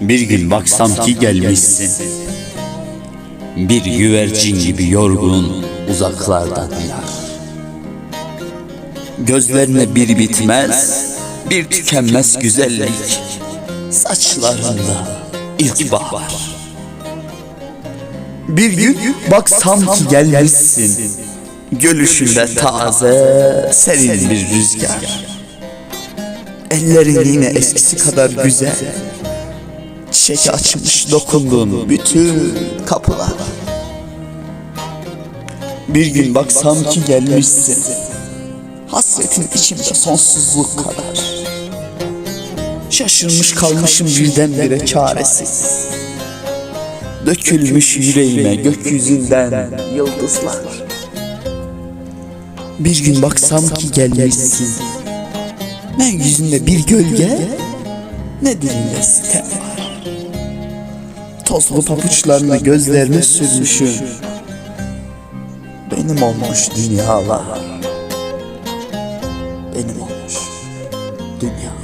Bir gün baksam ki gelmişsin. Bir güvercin gibi yorgun uzaklardan yar Gözlerine bir bitmez Bir tükenmez güzellik Saçlarında ilkbahar Bir gün baksam ki gelmişsin Gülüşünde taze serin bir rüzgar. Ellerin yine eskisi kadar güzel Çiçek açmış dokunduğun bütün kapılar. Bir gün baksam ki gelmişsin. Hasretin içimde sonsuzluk kadar. Şaşırmış kalmışım birdenbire çaresiz. Dökülmüş yüreğime gökyüzünden yıldızlar. Bir gün baksam ki gelmişsin. Ne yüzünde bir gölge Ne dilinde sitem var Tozlu papuçlarını gözlerine sürmüşüm. Benim olmuş dünyalar. Benim olmuş dünya